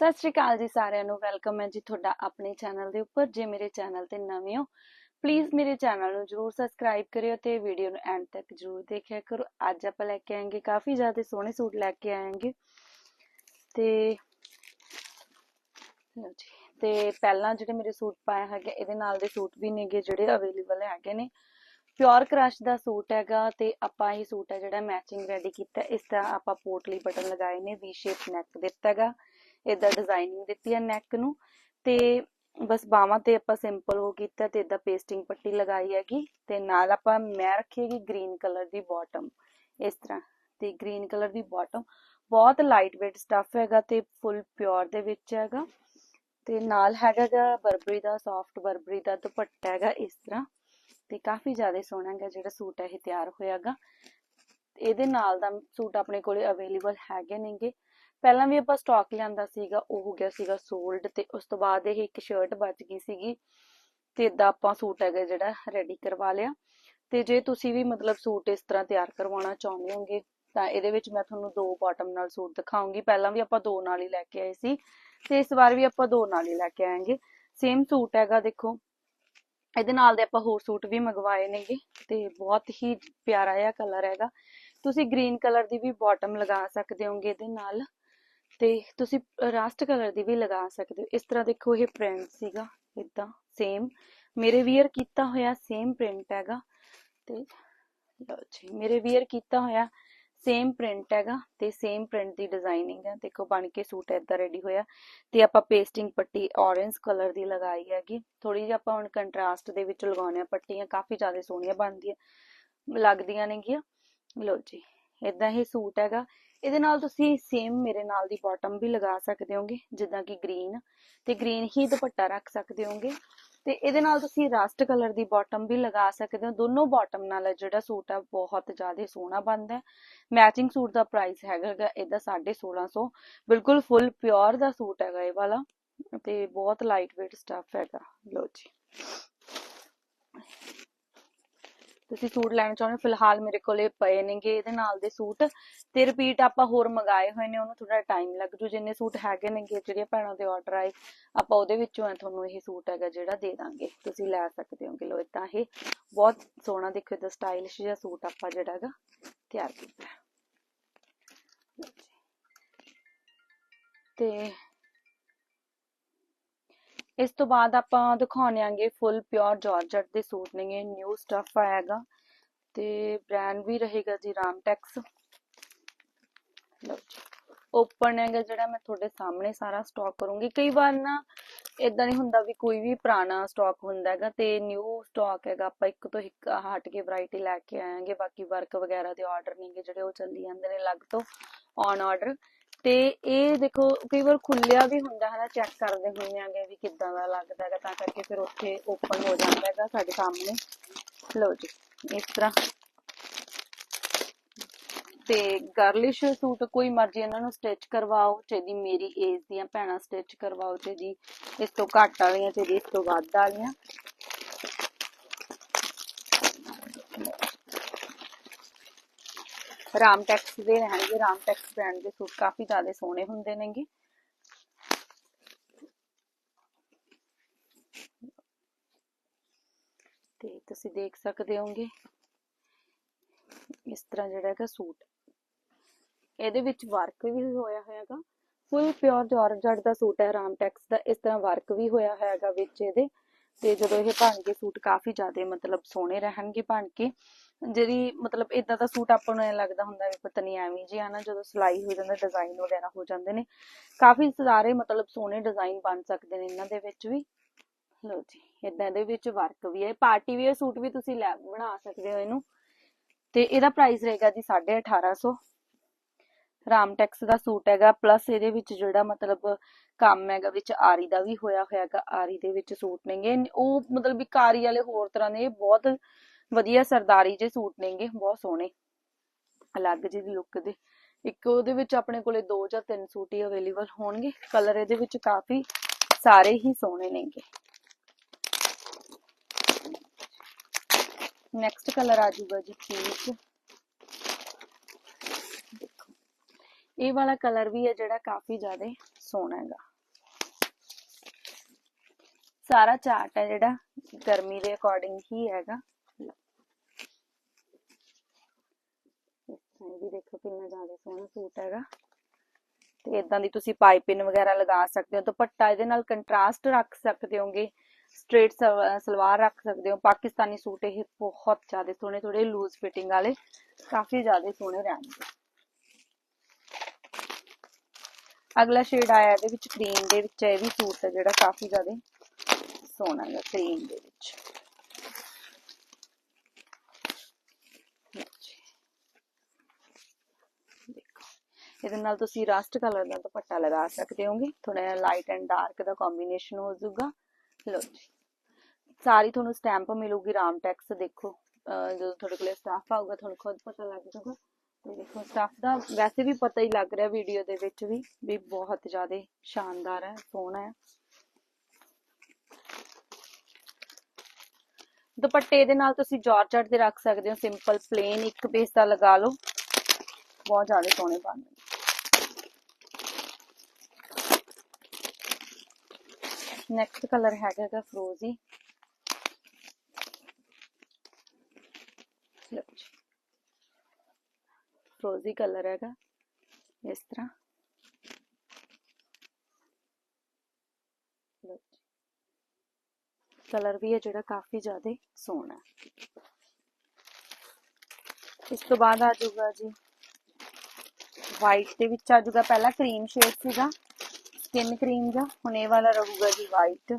ਸਤਿ ਸ਼੍ਰੀ ਅਕਾਲ ਜੀ ਸਾਰਿਆਂ ਨੂੰ, ਵੈਲਕਮ ਹੈ ਜੀ ਤੁਹਾਡਾ ਆਪਣੇ ਚੈਨਲ ਦੇ ਉੱਪਰ, ਜੇ ਮੇਰੇ ਚੈਨਲ ਤੇ ਨਵੇਂ ਹੋ ਪਲੀਜ਼ ਮੇਰੇ ਚੈਨਲ ਨੂੰ ਜਰੂਰ ਸਬਸਕ੍ਰਾਈਬ ਕਰਿਓ ਤੇ ਵੀਡੀਓ ਨੂੰ ਐਂਡ ਤੱਕ ਜਰੂਰ ਦੇਖਿਆ ਕਰੋ। ਅੱਜ ਆਪਾਂ ਲੈ ਕੇ ਆਏਂਗੇ ਕਾਫੀ ਜ਼ਿਆਦਾ ਸੋਹਣੇ ਸੂਟ ਲੈ ਕੇ ਆਏਂਗੇ। ਤੇ ਲਓ ਜੀ, ਤੇ ਪਹਿਲਾਂ ਜਿਹੜੇ ਮੇਰੇ ਸੂਟ ਪਾਇਆ ਹੈਗਾ, ਇਹਦੇ ਨਾਲ ਦੇ ਸੂਟ ਵੀ ਨੇਗੇ ਜਿਹੜੇ ਅਵੇਲੇਬਲ ਹੈਗੇ ਨੇ। ਪਿਓਰ ਕ੍ਰਸ਼ ਦਾ ਸੂਟ ਹੈਗਾ ਤੇ ਆਪਾਂ ਇਹ ਸੂਟ ਹੈ ਜਿਹੜਾ ਮੈਚਿੰਗ ਰੈਡੀ ਕੀਤਾ, ਇਸ ਤਰ੍ਹਾਂ ਆਪਾਂ ਪੋਟਲੀ ਬਟਨ ਲਗਾਏ ਨੇ ਵੀ ਸ਼ੇਪ ਨੈਕ ਦਿੱਤਾ ਹੈਗਾ। ਇਦਾਂ ਡਿਜ਼ਾਈਨਿੰਗ ਦਿੱਤੀ ਹੈ ਨੈਕ ਨੂੰ, ਤੇ ਬਸ ਬਾਹਾਂ ਤੇ ਆਪਾਂ ਸਿੰਪਲ ਉਹ ਕੀਤਾ ਤੇ ਇਦਾਂ ਪੇਸਟਿੰਗ ਪੱਟੀ ਲਗਾਈ ਹੈਗੀ, ਤੇ ਨਾਲ ਆਪਾਂ ਮੈਂ ਰੱਖੀ ਗ੍ਰੀਨ ਕਲਰ ਦੀ ਬਾਟਮ ਇਸ ਤਰ੍ਹਾਂ, ਤੇ ਗ੍ਰੀਨ ਕਲਰ ਦੀ ਬਾਟਮ ਬਹੁਤ ਲਾਈਟ weight ਸਟਫ ਹੈਗਾ ਤੇ ਫੁੱਲ ਪਿਓਰ ਦੇ ਵਿੱਚ ਹੈਗਾ, ਤੇ ਨਾਲ ਹੈਗਾ ਗਾ ਬਰਬਰੀ ਦਾ ਸੌਫਟ ਬਰਬਰੀ ਦਾ ਦੁਪੱਟਾ ਹੈਗਾ ਇਸ ਤਰ੍ਹਾਂ, ਤੇ ਕਾਫੀ ਜ਼ਿਆਦਾ ਸੋਹਣਾ ਹੈਗਾ ਜਿਹੜਾ ਸੂਟ ਹੈ ਇਹ ਤਿਆਰ ਹੋਇਆਗਾ ਇਹਦੇ ਨਾਲ ਦਾ ਸੂਟ ਆਪਣੇ ਕੋਲੇ ਅਵੇਲੇਬਲ ਹੈਗੇ ਨੇਗੇ ਪਹਿਲਾਂ ਵੀ ਆਪਾਂ ਸਟਾਕ ਲਿਆਂਦਾ ਸੀਗਾ, ਉਹ ਹੋ ਗਿਆ ਸੀਗਾ ਸੋਲਡ ਤੇ ਉਸ ਤੋਂ ਬਾਅਦ ਇਹ ਇੱਕ ਸ਼ਰਟ ਬਚ ਗਈ ਸੀਗੀ ਤੇ ਇਦਾਂ ਆਪਾਂ ਸੂਟ ਹੈਗਾ ਜਿਹੜਾ ਰੈਡੀ ਕਰਵਾ ਲਿਆ। ਤੇ ਜੇ ਤੁਸੀਂ ਵੀ ਮਤਲਬ ਸੂਟ ਇਸ ਤਰ੍ਹਾਂ ਤਿਆਰ ਕਰਵਾਉਣਾ ਚਾਹੁੰਦੇ ਹੋਗੇ, ਤਾਂ ਇਹਦੇ ਵਿੱਚ ਮੈਂ ਤੁਹਾਨੂੰ ਦੋ ਬਾਟਮ ਨਾਲ ਸੂਟ ਦਿਖਾਉਂਗੀ। ਪਹਿਲਾਂ ਵੀ ਆਪਾਂ ਦੋ ਨਾਲ ਹੀ ਲੈ ਕੇ ਆਏ ਸੀ ਤੇ ਇਸ ਵਾਰ ਵੀ ਆਪਾਂ ਦੋ ਨਾਲ ਹੀ ਲੈ ਕੇ ਆਏਂਗੇ। ਸੇਮ ਸੂਟ ਹੈਗਾ ਦੇਖੋ, ਇਹਦੇ ਨਾਲ ਦੇ ਆਪਾਂ ਹੋਰ ਸੂਟ ਵੀ ਮੰਗਵਾਏ ਨੇਗੇ ਤੇ ਬਹੁਤ ਹੀ ਪਿਆਰਾ ਜਿਹਾ ਕਲਰ ਹੈਗਾ। ਤੁਸੀਂ ਗ੍ਰੀਨ ਕਲਰ ਦੀ ਵੀ ਬਾਟਮ ਲਗਾ ਸਕਦੇ ਹੋਗੇ ਇਹਦੇ ਨਾਲ। ਤੇ ਤੁਸੀਂ ਰਸਟ ਕਲਰ ਦੀ ਵੀ ਲਗਾ ਸਕਦੇ ਹੋ। ਇਸ ਤਰ੍ਹਾਂ ਦੇਖੋ ਇਹ ਪ੍ਰਿੰਟ ਸੀਗਾ ਇਦਾਂ ਸੇਮ ਮੇਰੇ ਵੀਅਰ ਕੀਤਾ ਹੋਇਆ ਸੇਮ ਪ੍ਰਿੰਟ ਹੈਗਾ ਤੇ ਲਓ ਜੀ, ਮੇਰੇ ਵੀਅਰ ਕੀਤਾ ਹੋਇਆ ਸੇਮ ਪ੍ਰਿੰਟ ਹੈਗਾ ਤੇ ਸੇਮ ਪ੍ਰਿੰਟ ਦੀ ਡਿਜ਼ਾਈਨਿੰਗ ਹੈ। ਦੇਖੋ ਬਣ ਕੇ ਸੂਟ ਏਦਾਂ ਰੈਡੀ ਹੋਇਆ ਤੇ ਆਪਾਂ ਪੇਸਟਿੰਗ ਪੱਟੀ orange ਕਲਰ ਦੀ ਲਗਾਈ ਹੈਗੀ। ਥੋੜੀ ਜਿਹੀ ਆਪਾਂ ਹੁਣ ਕੰਟਰਾਸਟ ਦੇ ਵਿੱਚ ਲਗਾਉਣੇ ਆ, ਪੱਟੀਆਂ ਕਾਫੀ ਜ਼ਿਆਦਾ ਸੋਹਣੀਆਂ ਬਣਦੀਆਂ, ਲੱਗਦੀਆਂ ਨੇਗੀਆਂ। ਲਓ ਜੀ ਇਦਾਂ ਹੀ ਸੂਟ ਹੈਗਾ ਇਹਦੇ ਨਾਲ ਤੁਸੀਂ ਸੇਮ ਮੇਰੇ ਨਾਲ ਦੀ ਬਾਟਮ ਵੀ ਲਗਾ ਸਕਦੇ ਹੋਗੇ, ਜਿੱਦਾਂ ਕਿ ਗ੍ਰੀਨ ਤੇ ਗ੍ਰੀਨ ਹੀ ਦੁਪੱਟਾ ਰੱਖ ਸਕਦੇ ਹੋਗੇ, ਤੇ ਇਹਦੇ ਨਾਲ ਤੁਸੀਂ ਰਸਟ ਕਲਰ ਦੀ ਬਾਟਮ ਵੀ ਲਗਾ ਸਕਦੇ ਹੋ। ਦੋਨੋਂ ਬਾਟਮ ਨਾਲ ਜਿਹੜਾ ਸੂਟ ਆ ਬਹੁਤ ਜ਼ਿਆਦਾ ਸੋਹਣਾ ਬਣਦਾ ਮੈਚਿੰਗ ਸੂਟ ਦਾ ਪ੍ਰਾਈਸ ਹੈਗਾ ਇਹਦਾ 1650 ਬਿਲਕੁਲ ਫੁੱਲ ਪਿਓਰ ਦਾ ਸੂਟ ਹੈਗਾ ਇਹ ਵਾਲਾ, ਤੇ ਬਹੁਤ ਲਾਈਟ weight ਸਟਫ ਹੈਗਾ। ਲੋ ਜੀ। ਤੁਸੀਂ ਸੂਟ ਲੈਣਾ ਚਾਹੁੰਦੇ ਹੋ, ਫਿਲਹਾਲ ਮੇਰੇ ਕੋਲੇ ਪਏ ਨੇਗੇ ਇਹਦੇ ਨਾਲ ਦੇ ਸੂਟ ਤੇ ਰਿਪੀਟ ਆਪਾਂ ਹੋਰ ਮੰਗਾਏ ਹੋਏ ਨੇ, ਉਹਨੂੰ ਥੋੜਾ ਟਾਈਮ ਲੱਗ ਜੂ, ਜਿੰਨੇ ਸੂਟ ਹੈਗੇ ਨੇਗੇ, ਜਿਹੜੀਆਂ ਭੈਣਾਂ ਦੇ ਆਰਡਰ ਆਏ, ਆਪਾਂ ਉਹਦੇ ਵਿੱਚੋਂ ਹੈ ਤੁਹਾਨੂੰ ਇਹ ਸੂਟ ਹੈਗਾ ਜਿਹੜਾ ਦੇ ਦਾਂਗੇ। ਤੁਸੀਂ ਲੈ ਸਕਦੇ ਹੋਗੇ। ਲੋ ਇਦਾਂ ਇਹ ਬਹੁਤ ਸੋਹਣਾ ਦੇਖੋ ਇਹਦਾ ਸਟਾਈਲਿਸ਼ ਜਿਹਾ ਸੂਟ ਆਪਾਂ ਜਿਹੜਾ ਹੈਗਾ ਤਿਆਰ ਕੀਤਾ ਤੇ ਇਸ ਤੋਂ ਬਾਅਦ ਆਪਾਂ ਦਿਖਾਉਣੇ ਆਂਗੇ ਫੁੱਲ ਪਿਓਰ ਜਾਰਜਟ ਦੇ ਸੂਟ ਨੇਗੇ ਨਿਊ ਸਟਫ ਆਏਗਾ ਤੇ ਬ੍ਰਾਂਡ ਵੀ ਰਹੇਗਾ ਜੀ ਰਾਮਟੈਕਸ ਲਓ ਜੀ ਓਪਨ ਹੈਗਾ ਜਿਹੜਾ ਮੈਂ ਤੁਹਾਡੇ ਸਾਹਮਣੇ ਸਾਰਾ ਸਟਾਕ ਕਰੂੰਗੀ। ਕਈ ਵਾਰ ਨਾ ਇਦਾਂ ਨਹੀਂ ਹੁੰਦਾ ਵੀ ਕੋਈ ਵੀ ਪੁਰਾਣਾ ਸਟਾਕ ਹੁੰਦਾ ਹੈਗਾ ਤੇ ਨਿਊ ਸਟਾਕ ਹੈਗਾ, ਆਪਾਂ ਇੱਕ ਤੋਂ ਇੱਕ ਹਟ ਕੇ ਵੈਰਾਈਟੀ ਲੈ ਕੇ ਆਵਾਂਗੇ ਬਾਕੀ ਵਰਕ ਵਗੈਰਾ ਦੇ ਆਰਡਰ ਨਹੀਂਗੇ ਜਿਹੜੇ ਉਹ ਚੱਲੀ ਜਾਂਦੇ ਨੇ ਲੱਗ ਤੋਂ ਔਨ ਆਰਡਰ ਤੇ ਇਹ ਦੇਖੋ, ਕਈ ਵਾਰ ਖੁੱਲਿਆ ਵੀ ਹੁੰਦਾ ਹੈ ਨਾ ਚੈੱਕ ਕਰਦੇ ਹੁੰਦੇ ਆਂਗੇ ਵੀ ਕਿੱਦਾਂ ਦਾ ਲੱਗਦਾ ਹੈਗਾ, ਤਾਂ ਕਰਕੇ ਫਿਰ ਉੱਥੇ ਓਪਨ ਹੋ ਜਾਂਦਾ ਹੈਗਾ ਸਾਡੇ ਸਾਹਮਣੇ। ਲਓ ਜੀ, ਇਸ ਤਰ੍ਹਾਂ। ਤੇ ਗਰਲਿਸ਼ ਸੂਟ ਕੋਈ ਮਰਜ਼ੀ ਇਹਨਾਂ ਨੂੰ ਸਟਿਚ ਕਰਵਾਓ ਚਾਹੀ ਮੇਰੀ ਏਜ ਦੀਆਂ ਭੈਣਾਂ ਸਟਿਚ ਕਰਵਾਓ ਚਾਹੀ ਇਸ ਤੋਂ ਘੱਟ ਵਾਲੀਆਂ ਚਾਹੀ ਇਸ ਤੋਂ ਵੱਧ ਵਾਲੀਆਂ। ਰਾਮਟੈਕਸ ਦੇ ਰਹਿਣਗੇ ਰਾਮਟੈਕਸ ਬ੍ਰਾਂਡ ਦੇ ਸੂਟ ਕਾਫੀ ਜ਼ਿਆਦਾ ਸੋਹਣੇ ਹੁੰਦੇ ਨੇਗੇ। ਤੇ ਤੁਸੀਂ ਦੇਖ ਸਕਦੇ ਹੋਗੇ, ਇਸ ਤਰ੍ਹਾਂ ਜਿਹੜਾ ਹੈਗਾ ਸੂਟ। ਇਹਦੇ ਵਿੱਚ ਵਰਕ ਵੀ ਹੋਇਆ ਹੋਇਆਗਾ। ਫੁੱਲ ਪਿਓਰ ਜਾਰਜਟ ਦਾ ਸੂਟ ਹੈ ਰਾਮਟੈਕਸ ਦਾ। ਇਸ ਤਰ੍ਹਾਂ ਵਰਕ ਵੀ ਹੋਇਆ ਹੋਇਆਗਾ ਵਿੱਚ ਇਹਦੇ। ਤੇ ਜਦੋਂ ਇਹ ਬਣ ਕੇ ਸੂਟ ਕਾਫੀ ਜ਼ਿਆਦਾ ਮਤਲਬ ਸੋਹਣੇ ਰਹਿਣਗੇ ਬਣ ਕੇ। ਜਿਹੜੀ ਮਤਲਬ ਇਦਾਂ ਦਾ ਸੂਟ ਆਪਾਂ ਨੂੰ ਐ ਲੱਗਦਾ ਹੁੰਦਾ ਵੀ ਪਤਾ ਨਹੀਂ ਐਵੇਂ ਜੀ ਆ ਜਦੋਂ ਸਿਲਾਈ ਹੋ ਜਾਂਦਾ ਡਿਜ਼ਾਈਨ ਵਗੈਰਾ ਹੋ ਜਾਂਦੇ ਨੇ। ਕਾਫੀ ਸਾਰੇ ਮਤਲਬ ਸੋਹਣੇ ਡਿਜ਼ਾਈਨ ਬਣ ਸਕਦੇ ਨੇ ਇਹਨਾਂ ਦੇ ਵਿੱਚ ਵੀ। ਲੋ ਜੀ ਇਦਾਂ ਦੇ ਵਿੱਚ ਵਰਕ ਵੀ ਹੈ ਪਾਰਟੀ ਵੇਅਰ ਸੂਟ ਵੀ ਤੁਸੀਂ ਬਣਾ ਸਕਦੇ ਹੋ ਇਹਨੂੰ। ਤੇ ਇਹਦਾ ਪ੍ਰਾਈਸ ਰਹੇਗਾ ਜੀ 1850 ਰਾਮਟੈਕਸ ਦਾ ਸੂਟ ਹੈਗਾ ਪਲੱਸ ਇਹਦੇ ਵਿੱਚ ਜਿਹੜਾ ਮਤਲਬ ਕੰਮ ਹੈਗਾ, ਵਿੱਚ ਆਰੀ ਦਾ ਵੀ ਹੋਇਆ ਹੋਇਆ ਆਰੀ ਦੇ ਵਿੱਚ ਸੂਟ ਨੇਗੇ। ਉਹ ਮਤਲਬ ਵੀ ਕਾਰੀ ਵਾਲੇ ਹੋਰ ਤਰ੍ਹਾਂ ਦੇ ਬਹੁਤ ਵਧੀਆ ਸਰਦਾਰੀ ਜੇ ਸੂਟ ਨੇਗੇ, ਬਹੁਤ ਸੋਹਣੇ। ਅਲੱਗ ਜਿਹੀ ਲੁੱਕ ਦੇ। ਇੱਕ ਉਹਦੇ ਵਿੱਚ ਆਪਣੇ ਕੋਲੇ ਦੋ ਜਾਂ ਤਿੰਨ ਸੂਟ ਹੀ ਅਵੇਲੇਬਲ ਹੋਣਗੇ। ਕਲਰ ਇਹਦੇ ਵਿੱਚ ਕਾਫੀ ਸਾਰੇ ਹੀ ਸੋਹਣੇ ਨੇਗੇ। ਨੈਕਸਟ ਕਲਰ ਆ ਜਾਊਗਾ ਜੀ ਪੀਚ ਦੇਖੋ। ਇਹ ਵਾਲਾ ਕਲਰ ਵੀ ਹੈ ਜਿਹੜਾ ਕਾਫੀ ਜ਼ਿਆਦਾ ਸੋਹਣਾ ਹੈਗਾ। ਸਾਰਾ ਚਾਰਟ ਹੈ ਜਿਹੜਾ ਗਰਮੀ ਦੇ ਅਕੋਰਡਿੰਗ ਹੀ ਹੈਗਾ ਇਸ ਤਰ੍ਹਾਂ ਵੀ ਦੇਖੋ ਕਿੰਨਾ ਜ਼ਿਆਦਾ ਸੋਹਣਾ ਸੂਟ ਹੈਗਾ। ਤੇ ਇਦਾਂ ਦੀ ਤੁਸੀਂ ਪਾਈਪਿੰਗ ਵਗੈਰਾ ਲਗਾ ਸਕਦੇ ਹੋ, ਦੁਪੱਟਾ ਇਹਦੇ ਨਾਲ ਕੰਟਰਾਸਟ ਰੱਖ ਸਕਦੇ ਹੋਗੇ ਸਟ੍ਰੇਟ ਸਲਵਾਰ ਰੱਖ ਸਕਦੇ ਹੋ। ਪਾਕਿਸਤਾਨੀ ਸੂਟ ਇਹ ਬਹੁਤ ਜ਼ਿਆਦਾ ਸੋਹਣੇ ਥੋੜੇ ਲੂਜ਼ ਫਿਟਿੰਗ ਵਾਲੇ, ਕਾਫੀ ਜ਼ਿਆਦਾ ਸੋਹਣੇ ਰਹਿਣਗੇ। ਅਗਲਾ ਸ਼ੇਡ ਆਇਆ ਇਹਦੇ ਵਿੱਚ ਕਰੀਮ ਦੇ ਵਿੱਚ, ਇਹ ਵੀ ਸੂਟ ਹੈ ਜਿਹੜਾ ਕਾਫੀ ਜ਼ਿਆਦਾ ਸੋਹਣਾ ਹੈ ਕਰੀਮ ਦੇ ਵਿੱਚ। ਇਹਦੇ ਨਾਲ ਤੁਸੀਂ ਰਸਟ ਕਲਰ ਦਾ ਦੁਪੱਟਾ ਲਗਾ ਸਕਦੇ ਹੋਗੇ। ਥੋੜਾ ਜਿਹਾ ਲਾਈਟ ਐਂਡ ਡਾਰਕ ਦਾ ਕੰਬੀਨੇਸ਼ਨ ਹੋ ਜਾਊਗਾ। ਲਓ ਜੀ। ਸਾਰੀ ਤੁਹਾਨੂੰ ਸਟੈਂਪ ਮਿਲੂਗੀ ਰਾਮਟੈਕਸ ਦੇਖੋ। ਜਦੋਂ ਤੁਹਾਡੇ ਕੋਲੇ ਸਟਾਫ ਆਊਗਾ, ਤੁਹਾਨੂੰ ਖੁਦ ਪਤਾ ਲੱਗ ਜਾਊਗਾ। ਤੇ ਦੇਖੋ ਸਟਾਫ ਦਾ ਵੈਸੇ ਵੀ ਪਤਾ ਹੀ ਲੱਗ ਰਿਹਾ ਵੀਡੀਓ ਦੇ ਵਿੱਚ ਵੀ ਵੀ ਬਹੁਤ ਜ਼ਿਆਦਾ ਸ਼ਾਨਦਾਰ ਹੈ, ਸੋਹਣਾ ਹੈ। ਦੁਪੱਟੇ ਦੇ ਨਾਲ ਤੁਸੀਂ ਜਾਰਜਟ ਦੇ ਰੱਖ ਸਕਦੇ ਹੋ। ਸਿੰਪਲ ਪਲੇਨ ਇੱਕ ਪੀਸ ਦਾ ਲਗਾ ਲਓ। ਬਹੁਤ ਜ਼ਿਆਦਾ ਸੋਹਣੇ ਬਣਦੇ ਨੈਕਸਟ ਕਲਰ ਹੈਗਾ ਇਹਦਾ ਫਰੋਜ਼ੀ ਫਰੋਜ਼ੀ ਕਲਰ ਹੈਗਾ, ਇਸ ਤਰ੍ਹਾਂ। ਕਲਰ ਵੀ ਹੈ ਜਿਹੜਾ ਕਾਫੀ ਜ਼ਿਆਦਾ ਸੋਹਣਾ ਇਸ ਤੋਂ ਬਾਅਦ ਆ ਜਾਊਗਾ ਜੀ। ਵਾਈਟ ਦੇ ਵਿੱਚ ਆ ਜਾਊਗਾ, ਪਹਿਲਾ ਕਰੀਮ ਸ਼ੇਡ ਸੀਗਾ। ਸਕਿਨ ਕਰੀਮ ਦਾ, ਹੁਣ ਇਹ ਵਾਲਾ ਰਹੂਗਾ ਜੀ ਵਾਈਟ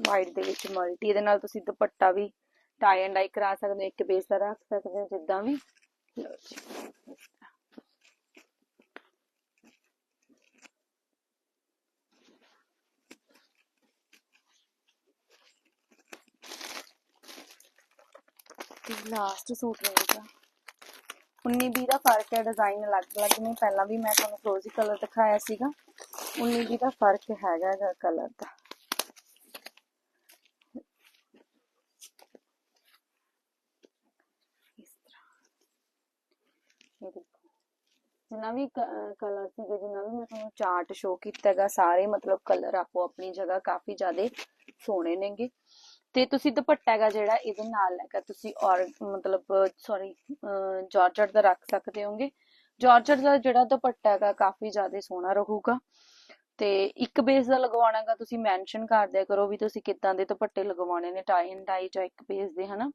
ਵਾਈਟ ਦੇ ਵਿੱਚ ਮਲਟੀ ਇਹਦੇ ਨਾਲ ਤੁਸੀਂ ਦੁਪੱਟਾ ਵੀ ਟਾਈ ਐਂਡ ਡਾਈ ਕਰਾ ਸਕਦੇ ਹੋ, ਇੱਕ ਬੇਸ ਦਾ ਰੱਖ ਸਕਦੇ ਹੋ ਜਿੱਦਾਂ ਵੀ। ਲਓ ਜੀ। ਲਾਸਟ ਸੂਟ ਰਹੇਗਾ 19 20 ਦਾ ਫ਼ਰਕ ਹੈ ਡਿਜ਼ਾਈਨ ਅਲੱਗ-ਅਲੱਗ ਨੇ। ਪਹਿਲਾਂ ਵੀ ਮੈਂ ਤੁਹਾਨੂੰ ਫਰੋਜ਼ੀ ਕਲਰ ਦਿਖਾਇਆ ਸੀਗਾ। 19 20 ਦਾ ਫ਼ਰਕ ਹੈਗਾ ਇਹਦਾ ਕਲਰ ਦਾ। ਇਸ ਜਿੰਨਾ ਵੀ ਕਲਰ ਸੀਗੇ, ਜਿੰਨਾ ਵੀ ਮੈਂ ਤੁਹਾਨੂੰ ਚਾਰਟ ਸ਼ੋ ਕੀਤਾ ਹੈਗਾ, ਸਾਰੇ ਮਤਲਬ ਕਲਰ ਆਪੋ ਆਪਣੀ ਜਗ੍ਹਾ ਕਾਫੀ ਜ਼ਿਆਦੇ ਸੋਹਣੇ ਨੇਗੇ। ਤੇ ਤੁਸੀਂ ਦੁਪੱਟਾ ਹੈਗਾ ਜਿਹੜਾ ਇਹਦੇ ਨਾਲ ਹੈਗਾ, ਤੁਸੀਂ ਔਰ ਮਤਲਬ ਸੌਰੀ ਜਾਰਜਟ ਦਾ ਰੱਖ ਸਕਦੇ ਹੋਗੇ। ਜਾਰਜਟ ਦਾ ਜਿਹੜਾ ਦੁਪੱਟਾ ਹੈਗਾ ਕਾਫੀ ਜ਼ਿਆਦਾ ਸੋਹਣਾ ਰਹੂਗਾ। ਤੇ ਇੱਕ ਬੇਸ ਦਾ ਲਗਵਾਉਣਾ ਹੈਗਾ, ਤੁਸੀਂ ਮੈਂਸ਼ਨ ਕਰ ਦਿਆ ਕਰੋ ਵੀ ਤੁਸੀਂ ਕਿੱਦਾਂ ਦੇ ਦੁਪੱਟੇ ਲਗਵਾਉਣੇ ਨੇ ਟਾਈ ਐਂਡ ਡਾਈ ਜਾਂ ਇੱਕ ਬੇਸ ਦੇ, ਹਨਾ?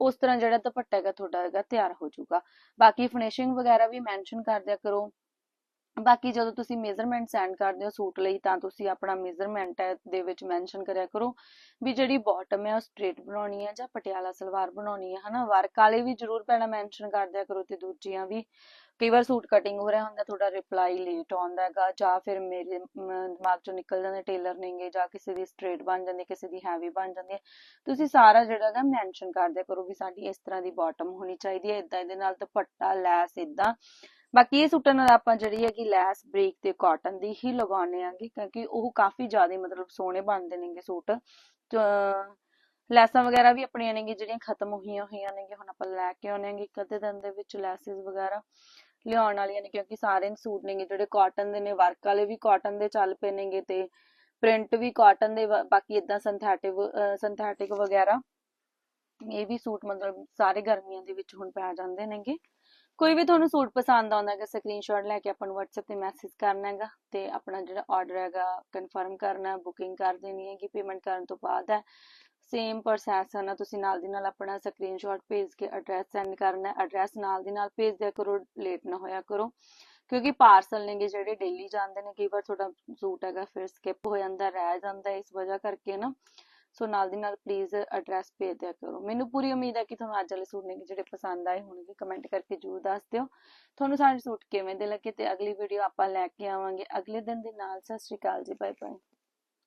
ਉਸ ਤਰ੍ਹਾਂ ਜਿਹੜਾ ਦੁਪੱਟਾ ਹੈਗਾ ਤੁਹਾਡਾ ਹੈਗਾ ਤਿਆਰ ਹੋ ਜਾਊਗਾ। ਬਾਕੀ ਫਿਨਿਸ਼ਿੰਗ ਵਗੈਰਾ ਵੀ ਮੈਂਸ਼ਨ ਕਰ ਦਿਆ ਕਰੋ। ਬਾਕੀ ਜਦੋਂ ਤੁਸੀਂ ਮੇਜ਼ਰਮੈਂਟ ਸੈਂਡ ਕਰਦੇ ਹੋ ਸੂਟ ਲਈ, ਤਾਂ ਤੁਸੀਂ ਆਪਣਾ ਮੇਜ਼ਰਮੈਂਟ ਹੈ ਦੇ ਵਿੱਚ ਮੈਂਸ਼ਨ ਕਰਿਆ ਕਰੋ ਵੀ ਜਿਹੜੀ ਬਾਟਮ ਹੈ ਉਹ ਸਟ੍ਰੇਟ ਬਣਾਉਣੀ ਹੈ ਜਾਂ ਪਟਿਆਲਾ ਸਲਵਾਰ ਬਣਾਉਣੀ ਹੈ, ਹਨਾ? ਵਰਕ ਵਾਲੇ ਵੀ ਜ਼ਰੂਰ ਪਹਿਲਾਂ ਮੈਂਸ਼ਨ ਕਰ ਦਿਆ ਕਰੋ ਤੇ ਦੂਜੀਆਂ ਵੀ। ਕਈ ਵਾਰ ਸੂਟ ਕਟਿੰਗ ਹੋ ਰਿਹਾ ਹੁੰਦਾ, ਤੁਹਾਡਾ ਰਿਪਲਾਈ ਲੇਟ ਆਉਂਦਾ ਹੈਗਾ ਜਾਂ ਫਿਰ ਮੇਰੇ ਦਿਮਾਗ ਚੋਂ ਨਿਕਲ ਜਾਂਦੇ ਟੇਲਰ ਨੇਗੇ ਜਾਂ ਕਿਸੇ ਦੀ ਸਟ੍ਰੇਟ ਬਣ ਜਾਂਦੀ ਕਿਸੇ ਦੀ ਹੈਵੀ ਬਣ ਜਾਂਦੀ ਹੈ। ਤੁਸੀਂ ਸਾਰਾ ਜਿਹੜਾ ਨਾ ਮੈਂਸ਼ਨ ਕਰ ਦਿਆ ਕਰੋ ਵੀ ਸਾਡੀ ਇਸ ਤਰ੍ਹਾਂ ਦੀ ਬਾਟਮ ਹੋਣੀ ਚਾਹੀਦੀ ਹੈ ਇਦਾਂ ਇਹਦੇ ਨਾਲ ਦੁਪੱਟਾ, ਲੈਸ ਇਦਾਂ ਬਾਕੀ ਇਹ ਸੂਟਾਂ ਨਾਲ ਆਪਾਂ ਜਿਹੜੀ ਹੈਗੀ ਲੈਸ ਬਰੀਕ ਤੇ ਕਾਟਨ ਦੀ ਹੀ ਲਗਾਉਣੇ ਆਂਗੇ, ਕਿਉਂਕਿ ਉਹ ਕਾਫੀ ਜ਼ਿਆਦਾ ਮਤਲਬ ਸੋਹਣੇ ਬਣਦੇ ਨੇਗੇ ਸੂਟ। ਲੈਸਾਂ ਵਗੈਰਾ ਵੀ ਆਪਣੀਆਂ ਨੇਗੀ ਜਿਹੜੀਆਂ ਖਤਮ ਹੋਈਆਂ ਹੋਈਆਂ ਨੇਗੇ ਹੁਣ ਆਪਾਂ ਲੈ ਕੇ ਆਉਣੇ ਆਂਗੇ ਦਿਨ ਦੇ ਵਿੱਚ ਲੈਸਿਸ ਵਗੈਰਾ ਲਿਆਉਣ ਵਾਲੀਆਂ ਨੇ, ਕਿਉਂਕਿ ਸਾਰੇ ਸੂਟ ਨੇਗੇ ਜਿਹੜੇ ਕਾਟਨ ਦੇ ਨੇ ਵਰਕ ਵਾਲੇ ਵੀ ਕਾਟਨ ਦੇ ਚੱਲ ਪਏ ਨੇਗੇ ਤੇ ਪ੍ਰਿੰਟ ਵੀ ਕਾਟਨ ਦੇ, ਬਾਕੀ ਇਦਾਂ ਸਿੰਥੈਟਿਕ ਸਿੰਥੈਟਿਕ ਵਗੈਰਾ। ਇਹ ਵੀ ਸੂਟ ਮਤਲਬ ਸਾਰੇ ਗਰਮੀਆਂ ਦੇ ਵਿੱਚ ਹੁਣ ਪੈ ਜਾਂਦੇ ਨੇਗੇ। ਕੋਈ ਵੀ ਤੁਹਾਨੂੰ ਸੂਟ ਪਸੰਦ ਆਉਂਦਾ ਹੈਗਾ ਸਕਰੀਨਸ਼ਾਟ ਲੈ ਕੇ ਆਪਾਂ ਨੂੰ WhatsApp ਤੇ ਮੈਸੇਜ ਕਰਨਾ ਹੈਗਾ ਤੇ ਆਪਣਾ ਜਿਹੜਾ ਆਰਡਰ ਹੈਗਾ ਕਨਫਰਮ ਕਰਨਾ ਬੁਕਿੰਗ ਕਰ ਦੇਣੀ ਹੈਗੀ ਪੇਮੈਂਟ ਕਰਨ ਤੋਂ ਬਾਅਦ ਹੈ। ਸੇਮ ਪ੍ਰੋਸੈਸ ਹੈ ਨਾ, ਤੁਸੀਂ ਨਾਲ ਦੀ ਨਾਲ ਆਪਣਾ ਸਕਰੀਨਸ਼ਾਟ ਭੇਜ ਕੇ ਐਡਰੈਸ ਸੈਂਡ ਕਰਨਾ ਐਡਰੈਸ ਨਾਲ ਦੀ ਨਾਲ ਭੇਜ ਦਿਆ ਕਰੋ ਲੇਟ ਨਾ ਹੋਇਆ ਕਰੋ। ਕਿਉਂਕਿ ਪਾਰਸਲ ਨੇਗੇ ਜਿਹੜੇ ਡੇਲੀ ਜਾਂਦੇ ਨੇ, ਕਈ ਵਾਰ ਤੁਹਾਡਾ ਸੂਟ ਹੈਗਾ ਫਿਰ ਸਕਿਪ ਹੋ ਜਾਂਦਾ, ਰਹਿ ਜਾਂਦਾ, ਇਸ ਵਜ੍ਹਾ ਕਰਕੇ ਨਾ। ਸੋ ਨਾਲ ਦੀ ਨਾਲ ਪਲੀਜ਼ ਐਡਰੈਸ ਭੇਜ ਦਿਆ ਕਰੋ। ਮੈਨੂੰ ਪੂਰੀ ਉਮੀਦ ਹੈ ਕਿ ਤੁਹਾਨੂੰ ਅੱਜ ਵਾਲੇ ਸੂਟ ਨੇ ਜਿਹੜੇ ਪਸੰਦ ਆਏ ਹੋਣਗੇ ਕਮੈਂਟ ਕਰਕੇ ਜਰੂਰ ਦੱਸ ਦਿਓ। ਤੁਹਾਨੂੰ ਸਾਡੇ ਸੂਟ ਕਿਵੇਂ ਦੇ ਲੱਗੇ ਤੇ ਅਗਲੀ ਵੀਡੀਓ ਆਪਾਂ ਲੈ ਕੇ ਆਵਾਂਗੇ। ਅਗਲੇ ਦਿਨ ਦੇ ਨਾਲ ਸਤਿ ਸ਼੍ਰੀ ਅਕਾਲ ਜੀ ਬਾਏ ਬਾਏ